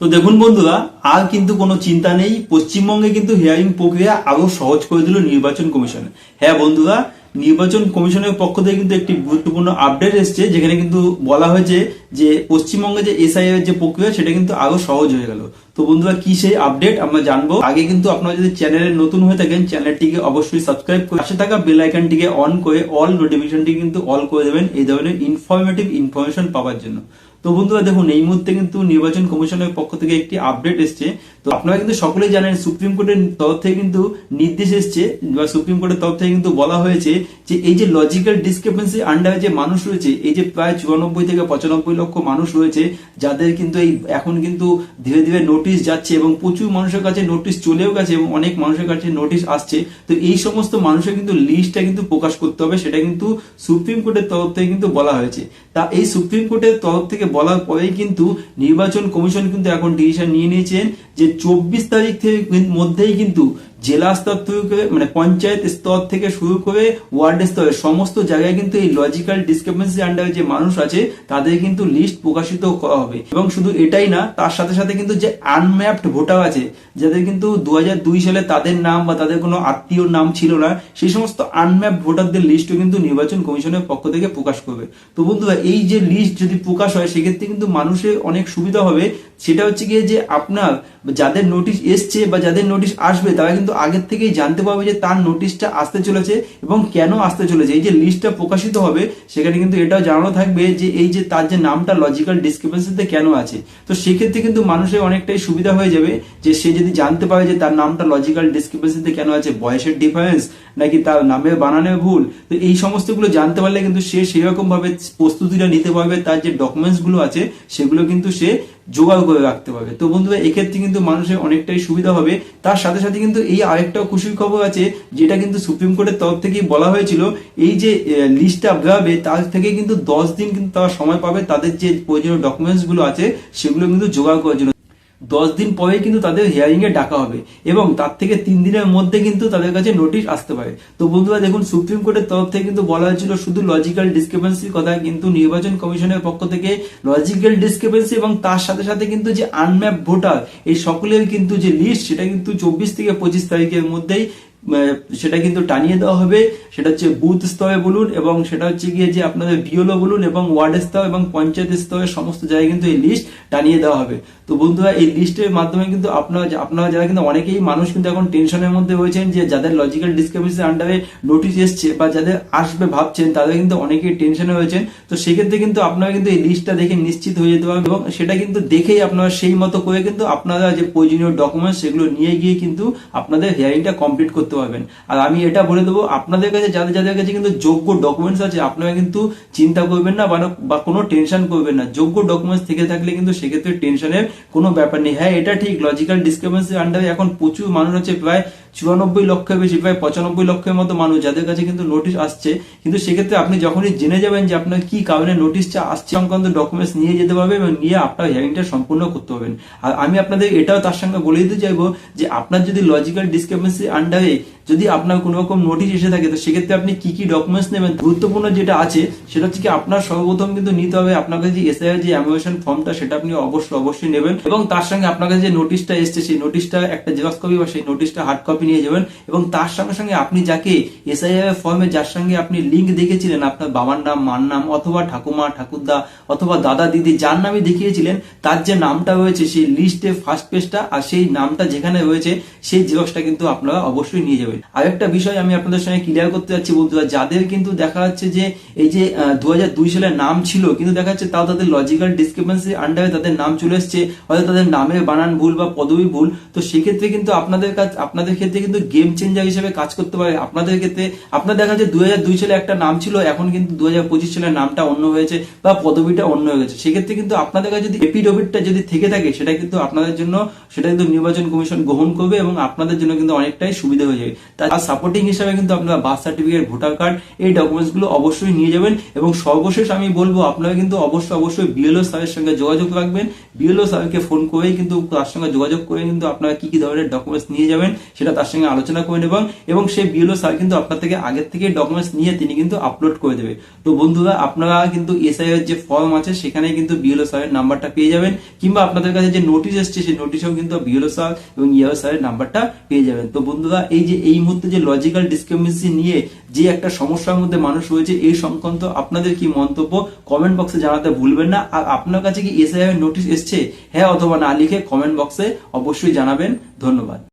তো দেখুন বন্ধুরা, আর কিন্তু কোনো চিন্তা নেই। পশ্চিমবঙ্গে কিন্তু হিয়ারিং প্রক্রিয়া আরও সহজ করে দিল নির্বাচন কমিশন। হ্যাঁ বন্ধুরা, নির্বাচন কমিশনের পক্ষ থেকে কিন্তু একটি গুরুত্বপূর্ণ আপডেট এসেছে, যেখানে কিন্তু বলা হয়েছে যে, পশ্চিমবঙ্গে যে এসআই এর যে প্রক্রিয়া, সেটা কিন্তু আরও সহজ হয়ে গেল। তো বন্ধুরা, কি সেই আপডেট আমরা জানব? আগে কিন্তু আপনারা যদি চ্যানেলে নতুন হয়ে থাকেন, চ্যানেলটিকে অবশ্যই সাবস্ক্রাইব করে পাশে থাকা বেল আইকনটিকে অন করে অল নোটিফিকেশনটি কিন্তু অল করে দেবেন, এই ধরনের ইনফরমেটিভ ইনফরমেশন পাওয়ার জন্য। তো বন্ধুরা দেখুন, এই মুহূর্তে কিন্তু নির্বাচন কমিশনের পক্ষ থেকে একটি আপডেট এসছে। তো আপনারা কিন্তু সকলেই জানেন, সুপ্রিম কোর্টের তরফ থেকে কিন্তু নির্দেশ এসছে, বা সুপ্রিম কোর্টের তরফ থেকে কিন্তু বলা হয়েছে যে, এই যে লজিক্যাল ডিসক্রিপেন্সি আন্ডারে যে মানুষ রয়েছে, এই যে প্রায় চুরানব্বই থেকে পঁচানব্বই লক্ষ মানুষ রয়েছে, যাদের কিন্তু এই এখন কিন্তু ধীরে ধীরে নোটিশ যাচ্ছে এবং প্রচুর মানুষের কাছে নোটিশ চলেও গেছে এবং অনেক মানুষের কাছে নোটিশ আসছে। তো এই সমস্ত মানুষের কিন্তু লিস্টটা কিন্তু প্রকাশ করতে হবে, সেটা কিন্তু সুপ্রিম কোর্টের তরফ থেকে কিন্তু বলা হয়েছে। তা এই সুপ্রিম কোর্টের তরফ থেকে বলার পরেই কিন্তু নির্বাচন কমিশন কিন্তু এখন ডিসিশন নিয়ে নিয়েছেন যে চব্বিশ তারিখ থেকে মধ্যেই কিন্তু জেলা স্তর থেকে মানে পঞ্চায়েত স্তর থেকে শুরু করে ওয়ার্ড স্তরে সমস্ত জায়গায় কিন্তু এই লজিক্যাল ডিসক্রিপেন্সি আন্ডারে যে মানুষ আছে, তাদের কিন্তু লিস্ট প্রকাশিত করা হবে। এবং শুধু এটাই না, তার সাথে সাথে কিন্তু যে আনম্যাপড ভোটার আছে, যাদের কিন্তু দু হাজার দুই সালে তাদের নাম বা তাদের কোনো আত্মীয় নাম ছিল না, সেই সমস্ত আনম্যাপ ভোটারদের লিস্টও কিন্তু নির্বাচন কমিশনের পক্ষ থেকে প্রকাশ করবে। তো বন্ধুরা, এই যে লিস্ট যদি প্রকাশ হয়, সেক্ষেত্রে কিন্তু মানুষের অনেক সুবিধা হবে। সেটা হচ্ছে গিয়ে যে আপনার যাদের নোটিশ এসছে বা যাদের নোটিশ আসবে, তারা কিন্তু আগের থেকেই জানতে পারবে যে তার নোটিশটা আসতে চলেছে এবং কেন আসতে চলেছে। এই যে লিস্টটা প্রকাশিত হবে, সেখানে কিন্তু এটাও জানানো থাকবে যে এই যে তার যে নামটা লজিক্যাল ডিসক্রিপেন্সিতে কেন আছে। তো সেক্ষেত্রে কিন্তু মানুষের অনেকটাই সুবিধা হয়ে যাবে যে সে যদি জানতে পারে যে তার নামটা লজিক্যাল ডিসক্রিপেন্সিতে কেন আছে, বয়সের ডিফারেন্স নাকি তার নামের বানানের ভুল, তো এই সমস্তগুলো জানতে পারলে কিন্তু সে সেরকম ভাবে প্রস্তুতিটা নিতে পারবে, তার যে ডকুমেন্টসগুলো আছে, সেগুলো কিন্তু সে জোগাড় করে রাখতে পারবে। তো বন্ধুরা, এক্ষেত্রে কিন্তু মানুষের অনেকটাই সুবিধা হবে। তার সাথে সাথে কিন্তু এই আরেকটা খুশির খবর আছে, যেটা কিন্তু সুপ্রিম কোর্টের তরফ থেকেই বলা হয়েছিল। এই যে লিস্টটা বেরোবে, তার থেকে কিন্তু দশ দিন কিন্তু তারা সময় পাবে তাদের যে প্রয়োজনীয় ডকুমেন্টসগুলো আছে, সেগুলো কিন্তু জোগাড় করার জন্য। দশ দিন পরে কিন্তু তাদের হিয়ারিং এ ডাকা হবে এবং তার থেকে তিন দিনের মধ্যে কিন্তু তাদের কাছে নোটিশ আসতে পারে। তো বন্ধুরা, দেখুন, সুপ্রিম কোর্টের তরফ থেকে কিন্তু বলা হয়েছিল শুধু লজিক্যাল ডিসক্রিপেন্সির কথা, কিন্তু নির্বাচন কমিশনের পক্ষ থেকে লজিক্যাল ডিসক্রিপেন্সি এবং তার সাথে সাথে কিন্তু যে আনম্যাপ ভোটার এই সকলের কিন্তু যে লিস্ট সেটা কিন্তু চব্বিশ থেকে পঁচিশ তারিখের মধ্যেই সেটা কিন্তু টানিয়ে দেওয়া হবে। সেটা হচ্ছে বুথ স্তরে বলুন এবং সেটা হচ্ছে গিয়ে যে আপনাদের বিওলো বলুন এবং ওয়ার্ড স্তর এবং পঞ্চায়েত স্তরে সমস্ত জায়গায় কিন্তু এই লিস্ট টানিয়ে দেওয়া হবে। তো বন্ধুরা, এই লিস্টের মাধ্যমে কিন্তু আপনারা আপনারা যারা কিন্তু অনেকেই মানুষ কিন্তু এখন টেনশনের মধ্যে রয়েছেন যে যাদের লজিক্যাল ডিসক্রিপেন্সির আন্ডারে নোটিশ এসছে বা যাদের আসবে ভাবছেন, তাদের কিন্তু অনেকেই টেনশনে রয়েছেন। তো সেক্ষেত্রে কিন্তু আপনারা কিন্তু এই লিস্টটা দেখে নিশ্চিত হয়ে যেতে পারবেন এবং সেটা কিন্তু দেখেই আপনারা সেই মতো করে কিন্তু আপনারা যে প্রয়োজনীয় ডকুমেন্টস সেগুলো নিয়ে গিয়ে কিন্তু আপনাদের হিয়ারিংটা কমপ্লিট করতে পারবেন। আর আমি এটা বলে দেবো, আপনাদের কাছে, যাদের যাদের কাছে কিন্তু যোগ্য ডকুমেন্টস আছে, আপনারা কিন্তু চিন্তা করবেন না বা- বা কোনো টেনশন করবেন না। যোগ্য ডকুমেন্টস থেকে থাকলে কিন্তু সেক্ষেত্রে টেনশনের কোনো ব্যাপার নেই। হ্যাঁ এটা ঠিক লজিক্যাল ডিসক্রিপেন্সির আন্ডারে এখন প্রচুর মানুষ আছে, প্রায় চুরানব্বই লক্ষের বেশি, প্রায় পঁচানব্বই লক্ষের মতো মানুষ যাদের কাছে কিন্তু নোটিশ আসছে, কিন্তু সেক্ষেত্রে আপনি যখনই জেনে যাবেন যে আপনার কি কারণে নোটিশটা আসছে সংক্রান্ত ডকুমেন্টস নিয়ে যেতে পারবে এবং নিয়ে আপনার হিয়ারিংটা সম্পূর্ণ করতে পারবেন। আর আমি আপনাদের এটাও তার সঙ্গে বলে দিতে চাইব যে আপনার যদি লজিক্যাল ডিসক্রিপেন্সি আন্ডারে যদি আপনার কোনো রকম নোটিশ এসে থাকে, তো সেক্ষেত্রে আপনি কি কি ডকুমেন্টস নেবেন? গুরুত্বপূর্ণ যেটা আছে, সেটা হচ্ছে কি আপনার সর্বপ্রথম কিন্তু নিতে হবে আপনার কাছে যে এসআই যে অ্যামোয়েশন ফর্মটা সেটা আপনি অবশ্যই অবশ্যই নেবেন এবং তার সঙ্গে আপনার কাছে যে নোটিশটা এসছে, সেই নোটিশটা একটা জেরক্স কপি বা সেই নোটিশটা হার্ড কপি নিয়ে যাবেন এবং তার সঙ্গে সঙ্গে আপনি যাকে এসআইআর ফর্মে যার সঙ্গে আপনি লিঙ্ক দেখেছিলেন, আপনার বাবার নাম, মার নাম অথবা ঠাকুমা, ঠাকুরদা অথবা দাদা, দিদি, যার নামে দেখিয়েছিলেন, তার যে নামটা রয়েছে, সেই লিস্টে ফার্স্ট পেজটা আর সেই নামটা যেখানে রয়েছে, সেই জেরক্সটা কিন্তু আপনারা অবশ্যই নিয়ে যাবেন। আরেকটা বিষয় আমি আপনাদের সঙ্গে ক্লিয়ার করতে যাচ্ছি বন্ধুরা, যাদের কিন্তু দেখা যাচ্ছে যে এই যে দু সালের নাম ছিল, কিন্তু দেখা যাচ্ছে তাও তাদের লজিক্যাল ডিসক্রিপেন্সি আন্ডারে তাদের নাম চলে এসছে, হয়তো তাদের নামের বানান ভুল বা পদবি ভুল। তো সেক্ষেত্রে কিন্তু আপনাদের কাছে, আপনাদের ক্ষেত্রে কিন্তু গেম চেঞ্জার হিসেবে কাজ করতে পারে। আপনাদের ক্ষেত্রে, আপনার দেখা যাচ্ছে দুই দুই সালে একটা নাম ছিল, এখন কিন্তু দু হাজার পঁচিশ সালের নামটা অন্য হয়েছে বা পদবিটা অন্য হয়ে গেছে। সেক্ষেত্রে কিন্তু আপনাদের কাছে যদি এপিডোভিটটা যদি থেকে থাকে, সেটা কিন্তু আপনাদের জন্য, সেটা কিন্তু নির্বাচন কমিশন গ্রহণ করবে এবং আপনাদের জন্য কিন্তু অনেকটাই সুবিধা হয়ে যাবে। তার সাপোর্টিং হিসাবে কিন্তু আপনারা বার্থ সার্টিফিকেট ভোটার কার্ড এই ডকুমেন্টসগুলো অবশ্যই নিয়ে যাবেন এবং সর্বশেষ আমি বলব, আপনারা কিন্তু অবশ্যই অবশ্যই বিএলও স্যারের সঙ্গে যোগাযোগ রাখবেন। বিএলও স্যারকে ফোন করেই কিন্তু তার সঙ্গে যোগাযোগ করে কিন্তু আপনারা কি কি ধরনের ডকুমেন্টস নিয়ে যাবেন সেটা তার সঙ্গে আলোচনা করে নেবেন এবং সেই বিএলও স্যার কিন্তু আপনার থেকে আগের থেকে ডকুমেন্টস নিয়ে তিনি কিন্তু আপলোড করে দেবে। তো বন্ধুরা, আপনারা কিন্তু এসআই এর যে ফর্ম আছে সেখানে কিন্তু বিএলও স্যারের নাম্বারটা পেয়ে যাবেন কিংবা আপনাদের কাছে যে নোটিশ এসছে, সেই নোটিশেও কিন্তু বিএলও স্যার এবং ইএও স্যারের নাম্বারটা পেয়ে যাবেন। তো বন্ধুরা, এই যে এই মুহূর্তে যে লজিক্যাল ডিসক্রিমিনেসি নিয়ে যে একটা সমস্যার মধ্যে মানুষ রয়েছে, এই সংক্রান্ত আপনাদের কি মন্তব্য? কমেন্ট বক্সে জানাতে ভুলবেন না। আর আপনার কাছে কি এসআইএম এর নোটিশ এসছে? হ্যাঁ অথবা না লিখে কমেন্ট বক্সে অবশ্যই জানাবেন। ধন্যবাদ।